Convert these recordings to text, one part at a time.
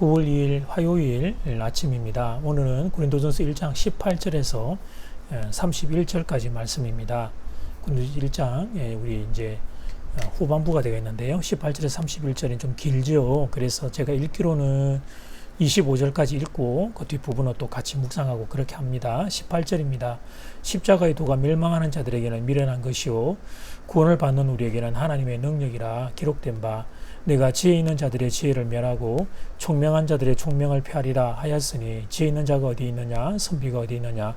9월 2일 화요일 아침입니다. 오늘은 고린도전서 1장 18절에서 31절까지 말씀입니다. 고린도전서 1장 예, 우리 이제 어, 후반부가 되겠는데요. 18절에서 31절이 좀 길죠. 그래서 제가 읽기로는 25절까지 읽고 그 뒷부분은 또 같이 묵상하고 그렇게 합니다. 18절입니다. 십자가의 도가 멸망하는 자들에게는 미련한 것이요 구원을 받는 우리에게는 하나님의 능력이라 기록된 바 내가 지혜 있는 자들의 지혜를 멸하고 총명한 자들의 총명을 폐하리라 하였으니 지혜 있는 자가 어디 있느냐? 선비가 어디 있느냐?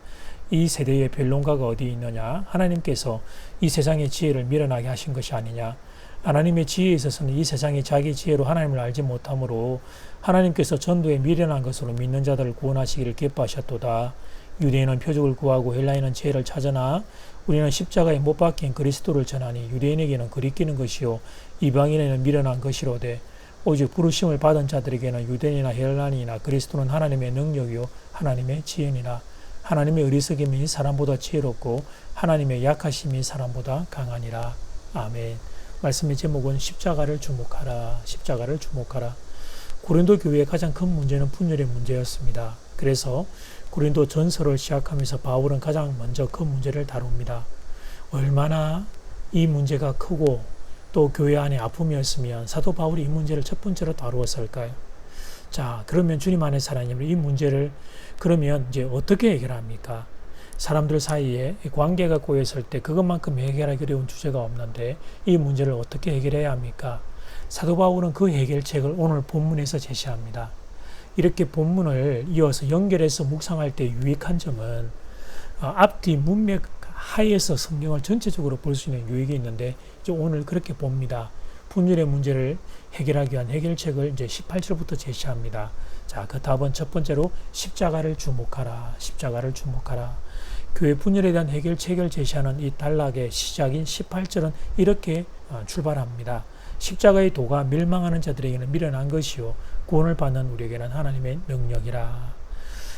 이 세대의 변론가가 어디 있느냐? 하나님께서 이 세상의 지혜를 미련하게 하신 것이 아니냐? 하나님의 지혜에 있어서는 이 세상이 자기 지혜로 하나님을 알지 못하므로 하나님께서 전도에 미련한 것으로 믿는 자들을 구원하시기를 기뻐하셨도다. 유대인은 표적을 구하고 헬라인은 지혜를 찾으나 우리는 십자가에 못 박힌 그리스도를 전하니 유대인에게는 그리끼는 것이요 이방인에는 미련한 것이로되 오직 부르심을 받은 자들에게는 유대인이나 헬라인이나 그리스도는 하나님의 능력이요 하나님의 지혜니라 하나님의 어리석임이 사람보다 지혜롭고 하나님의 약하심이 사람보다 강하니라 아멘. 말씀의 제목은 십자가를 주목하라. 십자가를 주목하라. 고린도 교회의 가장 큰 문제는 분열의 문제였습니다. 그래서 고린도 전설을 시작하면서 바울은 가장 먼저 그 문제를 다룹니다. 얼마나 이 문제가 크고 또 교회 안에 아픔이었으면 사도 바울이 이 문제를 첫 번째로 다루었을까요? 자, 그러면 주님 안에 사랑님을 이 문제를 그러면 이제 어떻게 해결합니까? 사람들 사이에 관계가 꼬였을 때 그것만큼 해결하기 어려운 주제가 없는데 이 문제를 어떻게 해결해야 합니까? 사도 바울은 그 해결책을 오늘 본문에서 제시합니다. 이렇게 본문을 이어서 연결해서 묵상할 때 유익한 점은 어, 앞뒤 문맥 하에서 성경을 전체적으로 볼 수 있는 유익이 있는데 오늘 그렇게 봅니다. 분열의 문제를 해결하기 위한 해결책을 이제 18절부터 제시합니다. 자, 그 답은 첫 번째로 십자가를 주목하라. 십자가를 주목하라. 교회 분열에 대한 해결책을 제시하는 이 단락의 시작인 18절은 이렇게 어, 출발합니다. 십자가의 도가 멸망하는 자들에게는 미련한 것이요 구원을 받는 우리에게는 하나님의 능력이라.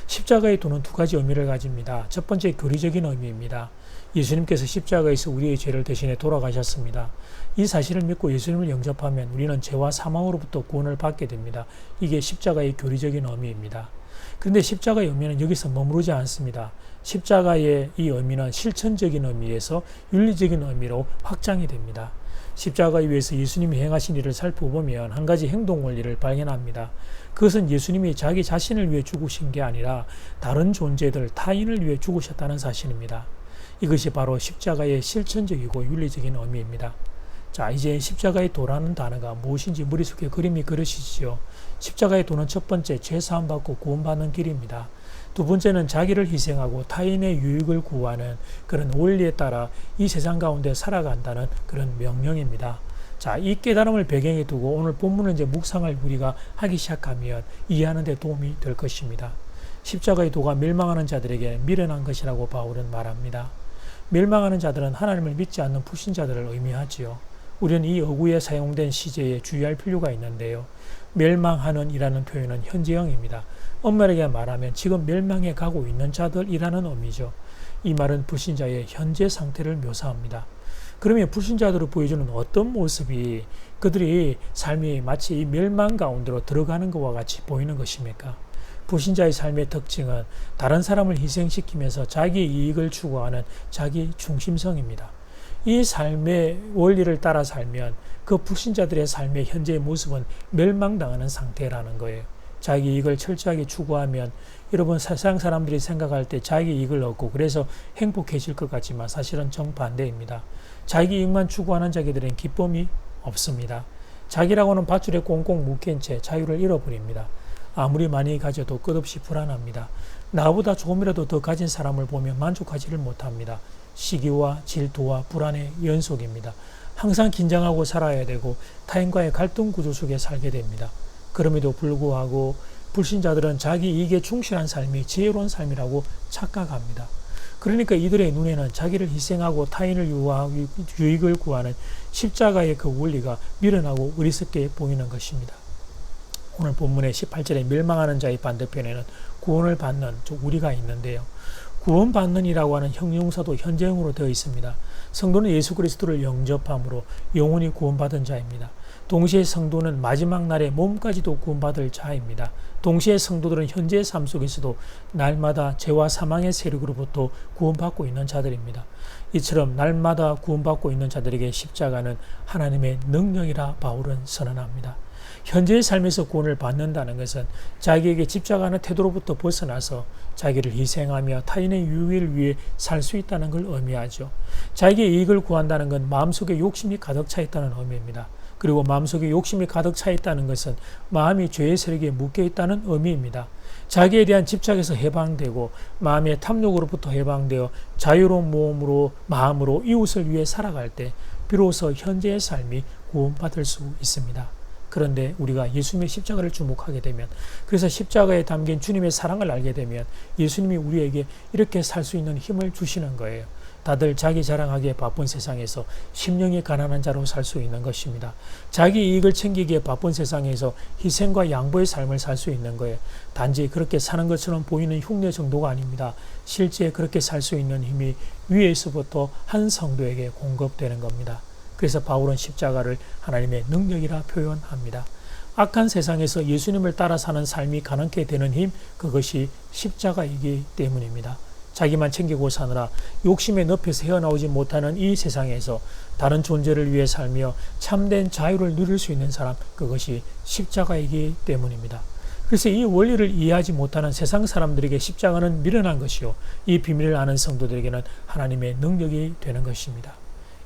십자가의 도는 두 가지 의미를 가집니다. 첫 번째 교리적인 의미입니다. 예수님께서 십자가에서 우리의 죄를 대신해 돌아가셨습니다. 이 사실을 믿고 예수님을 영접하면 우리는 죄와 사망으로부터 구원을 받게 됩니다. 이게 십자가의 교리적인 의미입니다. 그런데 십자가의 의미는 여기서 머무르지 않습니다. 십자가의 이 의미는 실천적인 의미에서 윤리적인 의미로 확장이 됩니다. 십자가 위에서 예수님이 행하신 일을 살펴보면 한 가지 행동 원리를 발견합니다. 그것은 예수님이 자기 자신을 위해 죽으신 게 아니라 다른 존재들, 타인을 위해 죽으셨다는 사실입니다. 이것이 바로 십자가의 실천적이고 윤리적인 의미입니다. 자, 이제 십자가의 도라는 단어가 무엇인지 머릿속에 그림이 그려지지요. 십자가의 도는 첫 번째 죄사함 받고 구원받는 길입니다. 두 번째는 자기를 희생하고 타인의 유익을 구하는 그런 원리에 따라 이 세상 가운데 살아간다는 그런 명령입니다. 자, 이 깨달음을 배경에 두고 오늘 본문을 이제 묵상을 우리가 하기 시작하면 이해하는 데 도움이 될 것입니다. 십자가의 도가 멸망하는 자들에게 미련한 것이라고 바울은 말합니다. 멸망하는 자들은 하나님을 믿지 않는 불신자들을 의미하지요. 우리는 이 어구에 사용된 시제에 주의할 필요가 있는데요. 멸망하는 이라는 표현은 현재형입니다. 엄밀하게 말하면 지금 멸망해 가고 있는 자들이라는 의미죠. 이 말은 불신자의 현재 상태를 묘사합니다. 그러면 불신자들을 보여주는 어떤 모습이 그들이 삶이 마치 이 멸망 가운데로 들어가는 것과 같이 보이는 것입니까? 불신자의 삶의 특징은 다른 사람을 희생시키면서 자기 이익을 추구하는 자기 중심성입니다. 이 삶의 원리를 따라 살면 그 불신자들의 삶의 현재의 모습은 멸망당하는 상태라는 거예요. 자기 이익을 철저하게 추구하면 여러분 세상 사람들이 생각할 때 자기 이익을 얻고 그래서 행복해질 것 같지만 사실은 정반대입니다. 자기 이익만 추구하는 자기들은 기쁨이 없습니다. 자기라고는 밧줄에 꽁꽁 묶인 채 자유를 잃어버립니다. 아무리 많이 가져도 끝없이 불안합니다. 나보다 조금이라도 더 가진 사람을 보면 만족하지를 못합니다. 시기와 질투와 불안의 연속입니다. 항상 긴장하고 살아야 되고 타인과의 갈등 구조 속에 살게 됩니다. 그럼에도 불구하고 불신자들은 자기 이익에 충실한 삶이 지혜로운 삶이라고 착각합니다. 그러니까 이들의 눈에는 자기를 희생하고 타인을 유하고 유익을 구하는 십자가의 그 원리가 미련하고 어리석게 보이는 것입니다. 오늘 본문의 18절에 멸망하는 자의 반대편에는 구원을 받는 우리가 있는데요. 구원받는이라고 하는 형용사도 현재형으로 되어 있습니다. 성도는 예수 그리스도를 영접함으로 영원히 구원받은 자입니다. 동시에 성도는 마지막 날에 몸까지도 구원받을 자입니다. 동시에 성도들은 현재의 삶 속에서도 날마다 죄와 사망의 세력으로부터 구원받고 있는 자들입니다. 이처럼 날마다 구원받고 있는 자들에게 십자가는 하나님의 능력이라 바울은 선언합니다. 현재의 삶에서 구원을 받는다는 것은 자기에게 집착하는 태도로부터 벗어나서 자기를 희생하며 타인의 유익을 위해 살 수 있다는 걸 의미하죠. 자기의 이익을 구한다는 건 마음속에 욕심이 가득 차 있다는 의미입니다. 그리고 마음속에 욕심이 가득 차 있다는 것은 마음이 죄의 세력에 묶여 있다는 의미입니다. 자기에 대한 집착에서 해방되고 마음의 탐욕으로부터 해방되어 자유로운 몸으로 마음으로 이웃을 위해 살아갈 때 비로소 현재의 삶이 구원받을 수 있습니다. 그런데 우리가 예수님의 십자가를 주목하게 되면 그래서 십자가에 담긴 주님의 사랑을 알게 되면 예수님이 우리에게 이렇게 살 수 있는 힘을 주시는 거예요. 다들 자기 자랑하기에 바쁜 세상에서 심령이 가난한 자로 살 수 있는 것입니다. 자기 이익을 챙기기에 바쁜 세상에서 희생과 양보의 삶을 살 수 있는 거예요. 단지 그렇게 사는 것처럼 보이는 흉내 정도가 아닙니다. 실제 그렇게 살 수 있는 힘이 위에서부터 한 성도에게 공급되는 겁니다. 그래서 바울은 십자가를 하나님의 능력이라 표현합니다. 악한 세상에서 예수님을 따라 사는 삶이 가능케 되는 힘, 그것이 십자가이기 때문입니다. 자기만 챙기고 사느라 욕심의 늪에서 헤어나오지 못하는 이 세상에서 다른 존재를 위해 살며 참된 자유를 누릴 수 있는 사람, 그것이 십자가이기 때문입니다. 그래서 이 원리를 이해하지 못하는 세상 사람들에게 십자가는 미련한 것이요. 이 비밀을 아는 성도들에게는 하나님의 능력이 되는 것입니다.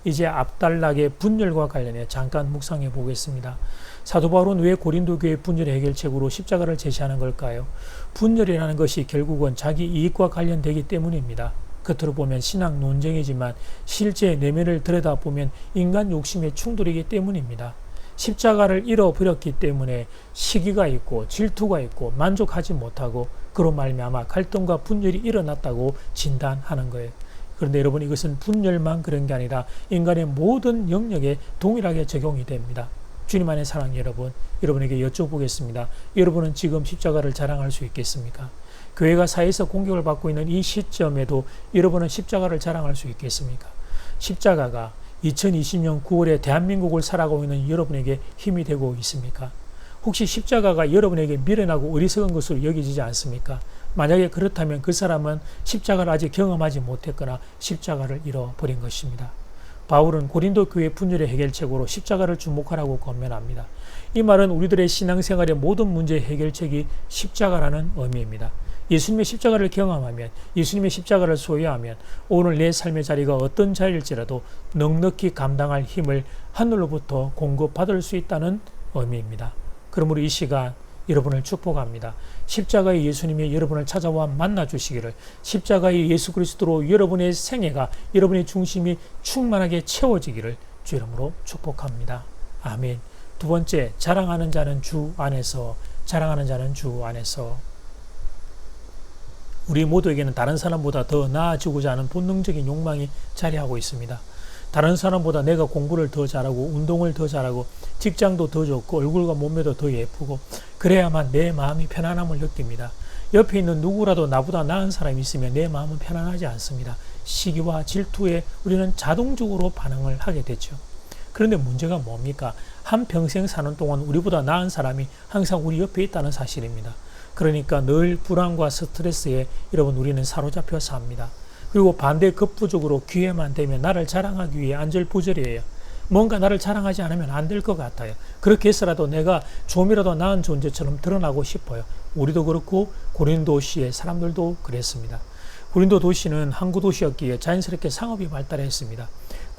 이제 앞달락의 분열과 관련해 잠깐 묵상해 보겠습니다. 사도 바울은 왜 고린도 교회 분열 해결책으로 십자가를 제시하는 걸까요? 분열이라는 것이 결국은 자기 이익과 관련되기 때문입니다. 겉으로 보면 신앙 논쟁이지만 실제 내면을 들여다보면 인간 욕심의 충돌이기 때문입니다. 십자가를 잃어버렸기 때문에 시기가 있고 질투가 있고 만족하지 못하고 그로 말미암아 갈등과 분열이 일어났다고 진단하는 거예요. 그런데 여러분 이것은 분열만 그런 게 아니라 인간의 모든 영역에 동일하게 적용이 됩니다. 주님 안의 사랑 여러분, 여러분에게 여쭤보겠습니다. 여러분은 지금 십자가를 자랑할 수 있겠습니까? 교회가 사회에서 공격을 받고 있는 이 시점에도 여러분은 십자가를 자랑할 수 있겠습니까? 십자가가 2020년 9월에 대한민국을 살아가고 있는 여러분에게 힘이 되고 있습니까? 혹시 십자가가 여러분에게 미련하고 어리석은 것으로 여겨지지 않습니까? 만약에 그렇다면 그 사람은 십자가를 아직 경험하지 못했거나 십자가를 잃어버린 것입니다. 바울은 고린도 교회 분열의 해결책으로 십자가를 주목하라고 권면합니다. 이 말은 우리들의 신앙생활의 모든 문제의 해결책이 십자가라는 의미입니다. 예수님의 십자가를 경험하면 예수님의 십자가를 소유하면 오늘 내 삶의 자리가 어떤 자리일지라도 넉넉히 감당할 힘을 하늘로부터 공급받을 수 있다는 의미입니다. 그러므로 이 시간 여러분을 축복합니다. 십자가의 예수님이 여러분을 찾아와 만나 주시기를 십자가의 예수 그리스도로 여러분의 생애가 여러분의 중심이 충만하게 채워지기를 주 이름으로 축복합니다. 아멘. 두 번째, 자랑하는 자는 주 안에서 자랑하는 자는 주 안에서 우리 모두에게는 다른 사람보다 더 나아지고자 하는 본능적인 욕망이 자리하고 있습니다. 다른 사람보다 내가 공부를 더 잘하고 운동을 더 잘하고 직장도 더 좋고 얼굴과 몸매도 더 예쁘고 그래야만 내 마음이 편안함을 느낍니다. 옆에 있는 누구라도 나보다 나은 사람이 있으면 내 마음은 편안하지 않습니다. 시기와 질투에 우리는 자동적으로 반응을 하게 되죠. 그런데 문제가 뭡니까? 한 평생 사는 동안 우리보다 나은 사람이 항상 우리 옆에 있다는 사실입니다. 그러니까 늘 불안과 스트레스에 여러분 우리는 사로잡혀 삽니다. 그리고 반대 급부적으로 기회만 되면 나를 자랑하기 위해 안절부절이에요. 뭔가 나를 자랑하지 않으면 안 될 것 같아요. 그렇게 해서라도 내가 좀이라도 나은 존재처럼 드러나고 싶어요. 우리도 그렇고 고린도 시의 사람들도 그랬습니다. 고린도 도시는 항구 도시였기에 자연스럽게 상업이 발달했습니다.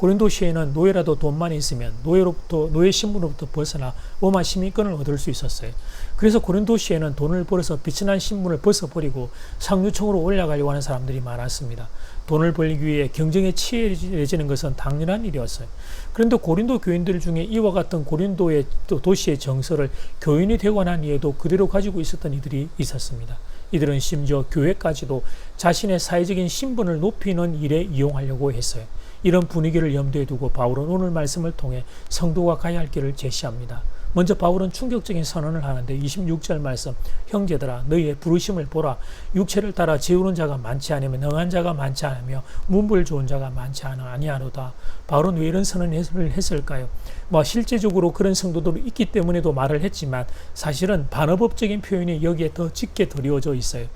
고린도시에는 노예라도 돈만 있으면 노예로부터 노예 신분으로부터 벗어나 엄한 시민권을 얻을 수 있었어요. 그래서 고린도시에는 돈을 벌어서 비천한 신분을 벗어버리고 상류층으로 올라가려고 하는 사람들이 많았습니다. 돈을 벌기 위해 경쟁에 치열해지는 것은 당연한 일이었어요. 그런데 고린도 교인들 중에 이와 같은 고린도의 도시의 정서를 교인이 되고 난 이에도 그대로 가지고 있었던 이들이 있었습니다. 이들은 심지어 교회까지도 자신의 사회적인 신분을 높이는 일에 이용하려고 했어요. 이런 분위기를 염두에 두고 바울은 오늘 말씀을 통해 성도가 가야 할 길을 제시합니다. 먼저 바울은 충격적인 선언을 하는데 26절 말씀 형제들아 너희의 부르심을 보라 육체를 따라 지우는 자가 많지 않으며 능한 자가 많지 않으며 문불 좋은 자가 많지 않아 아니하로다 바울은 왜 이런 선언을 했을까요? 뭐 실제적으로 그런 성도들이 있기 때문에도 말을 했지만 사실은 반어법적인 표현이 여기에 더 짙게 드리워져 있어요.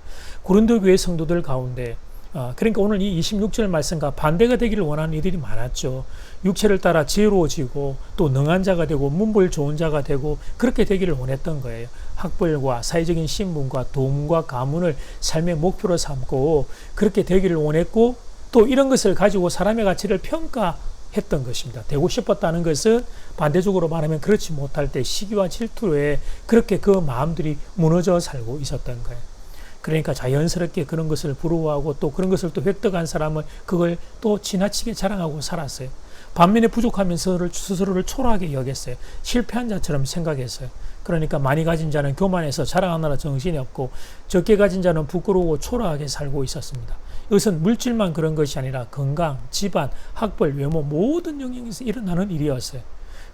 고린도 교회 성도들 가운데 어, 그러니까 오늘 이 26절 말씀과 반대가 되기를 원하는 이들이 많았죠. 육체를 따라 지혜로워지고 또 능한 자가 되고 문벌 좋은 자가 되고 그렇게 되기를 원했던 거예요. 학벌과 사회적인 신분과 돈과 가문을 삶의 목표로 삼고 그렇게 되기를 원했고 또 이런 것을 가지고 사람의 가치를 평가했던 것입니다. 되고 싶었다는 것은 반대적으로 말하면 그렇지 못할 때 시기와 질투에 그렇게 그 마음들이 무너져 살고 있었던 거예요. 그러니까 자연스럽게 그런 것을 부러워하고 또 그런 것을 또 획득한 사람은 그걸 또 지나치게 자랑하고 살았어요. 반면에 부족하면서 스스로를 초라하게 여겼어요. 실패한 자처럼 생각했어요. 그러니까 많이 가진 자는 교만해서 자랑하느라 정신이 없고 적게 가진 자는 부끄러우고 초라하게 살고 있었습니다. 이것은 물질만 그런 것이 아니라 건강, 집안, 학벌, 외모 모든 영역에서 일어나는 일이었어요.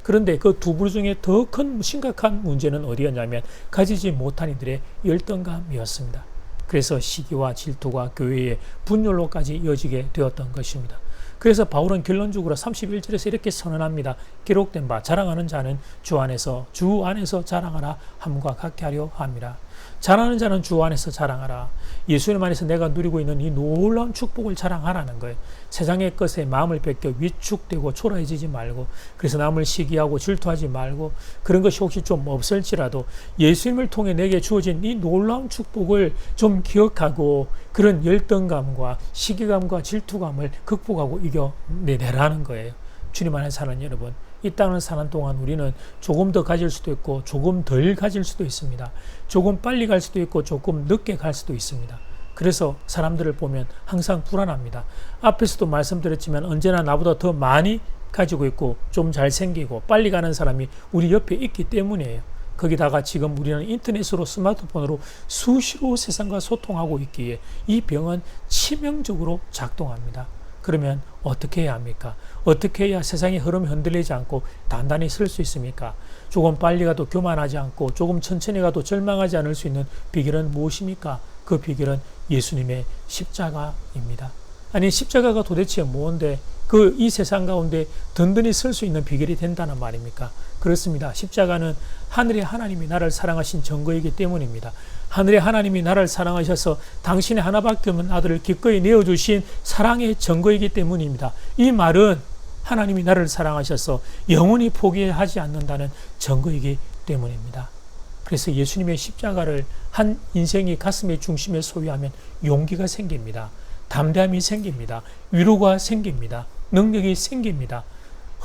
그런데 그 두 부류 중에 더 큰 심각한 문제는 어디였냐면 가지지 못한 이들의 열등감이었습니다. 그래서 시기와 질투가 교회의 분열로까지 이어지게 되었던 것입니다. 그래서 바울은 결론적으로 31절에서 이렇게 선언합니다. 기록된 바 자랑하는 자는 주 안에서 주 안에서 자랑하라 함과 같게 하려 함이라. 자랑하는 자는 주 안에서 자랑하라. 예수님 안에서 내가 누리고 있는 이 놀라운 축복을 자랑하라는 거예요. 세상의 것에 마음을 뺏겨 위축되고 초라해지지 말고 그래서 남을 시기하고 질투하지 말고 그런 것이 혹시 좀 없을지라도 예수님을 통해 내게 주어진 이 놀라운 축복을 좀 기억하고 그런 열등감과 시기감과 질투감을 극복하고 이겨내라는 거예요. 주님 안에 사는 여러분 이 땅을 사는 동안 우리는 조금 더 가질 수도 있고 조금 덜 가질 수도 있습니다. 조금 빨리 갈 수도 있고 조금 늦게 갈 수도 있습니다. 그래서 사람들을 보면 항상 불안합니다. 앞에서도 말씀드렸지만 언제나 나보다 더 많이 가지고 있고 좀 잘생기고 빨리 가는 사람이 우리 옆에 있기 때문이에요. 거기다가 지금 우리는 인터넷으로 스마트폰으로 수시로 세상과 소통하고 있기에 이 병은 치명적으로 작동합니다. 그러면 어떻게 해야 합니까? 어떻게 해야 세상의 흐름이 흔들리지 않고 단단히 설 수 있습니까? 조금 빨리 가도 교만하지 않고 조금 천천히 가도 절망하지 않을 수 있는 비결은 무엇입니까? 그 비결은 예수님의 십자가입니다. 아니 십자가가 도대체 뭔데 그 이 세상 가운데 든든히 설 수 있는 비결이 된다는 말입니까? 그렇습니다. 십자가는 하늘의 하나님이 나를 사랑하신 증거이기 때문입니다. 하늘의 하나님이 나를 사랑하셔서 당신의 하나밖에 없는 아들을 기꺼이 내어주신 사랑의 증거이기 때문입니다. 이 말은 하나님이 나를 사랑하셔서 영원히 포기하지 않는다는 증거이기 때문입니다. 그래서 예수님의 십자가를 한 인생이 가슴의 중심에 소유하면 용기가 생깁니다. 담대함이 생깁니다. 위로가 생깁니다. 능력이 생깁니다.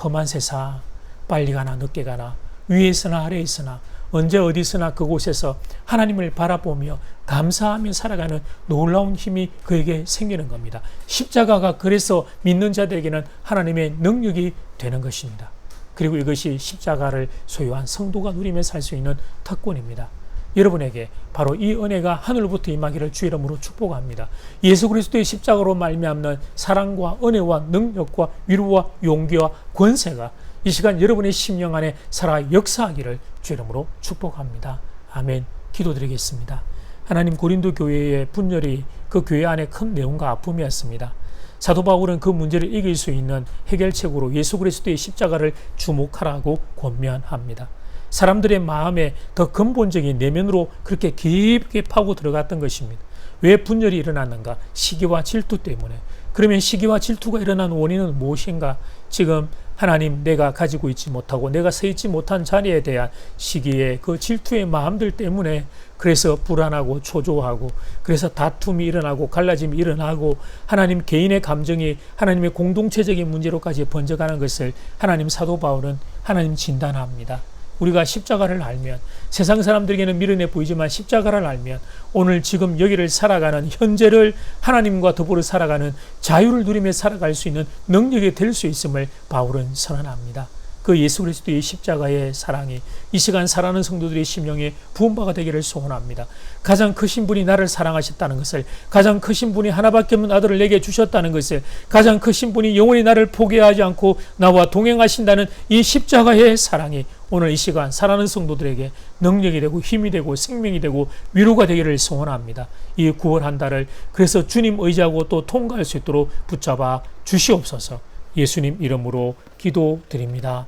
험한 세상, 빨리 가나 늦게 가나, 위에 있으나 아래에 있으나, 언제 어디서나 그곳에서 하나님을 바라보며 감사하며 살아가는 놀라운 힘이 그에게 생기는 겁니다. 십자가가 그래서 믿는 자들에게는 하나님의 능력이 되는 것입니다. 그리고 이것이 십자가를 소유한 성도가 누리며 살 수 있는 특권입니다. 여러분에게 바로 이 은혜가 하늘부터 임하기를 주 이름으로 축복합니다. 예수 그리스도의 십자가로 말미암는 사랑과 은혜와 능력과 위로와 용기와 권세가 이 시간 여러분의 심령 안에 살아 역사하기를 주 이름으로 축복합니다. 아멘. 기도드리겠습니다. 하나님 고린도 교회의 분열이 그 교회 안에 큰 내용과 아픔이었습니다. 사도 바울은 그 문제를 이길 수 있는 해결책으로 예수 그리스도의 십자가를 주목하라고 권면합니다. 사람들의 마음에 더 근본적인 내면으로 그렇게 깊게 파고 들어갔던 것입니다. 왜 분열이 일어났는가? 시기와 질투 때문에. 그러면 시기와 질투가 일어난 원인은 무엇인가? 지금 하나님 내가 가지고 있지 못하고 내가 서 있지 못한 자리에 대한 시기에 그 질투의 마음들 때문에 그래서 불안하고 초조하고 그래서 다툼이 일어나고 갈라짐이 일어나고 하나님 개인의 감정이 하나님의 공동체적인 문제로까지 번져가는 것을 하나님 사도 바울은 하나님 진단합니다. 우리가 십자가를 알면 세상 사람들에게는 미련해 보이지만 십자가를 알면 오늘 지금 여기를 살아가는 현재를 하나님과 더불어 살아가는 자유를 누리며 살아갈 수 있는 능력이 될 수 있음을 바울은 선언합니다. 그 예수 그리스도의 십자가의 사랑이 이 시간 살아가는 성도들의 심령에 부은 바가 되기를 소원합니다. 가장 크신 분이 나를 사랑하셨다는 것을, 가장 크신 분이 하나밖에 없는 아들을 내게 주셨다는 것을, 가장 크신 분이 영원히 나를 포기하지 않고 나와 동행하신다는 이 십자가의 사랑이 오늘 이 시간 살아가는 성도들에게 능력이 되고 힘이 되고 생명이 되고 위로가 되기를 소원합니다. 이 9월 한 달을 그래서 주님 의지하고 또 통과할 수 있도록 붙잡아 주시옵소서. 예수님 이름으로 기도드립니다.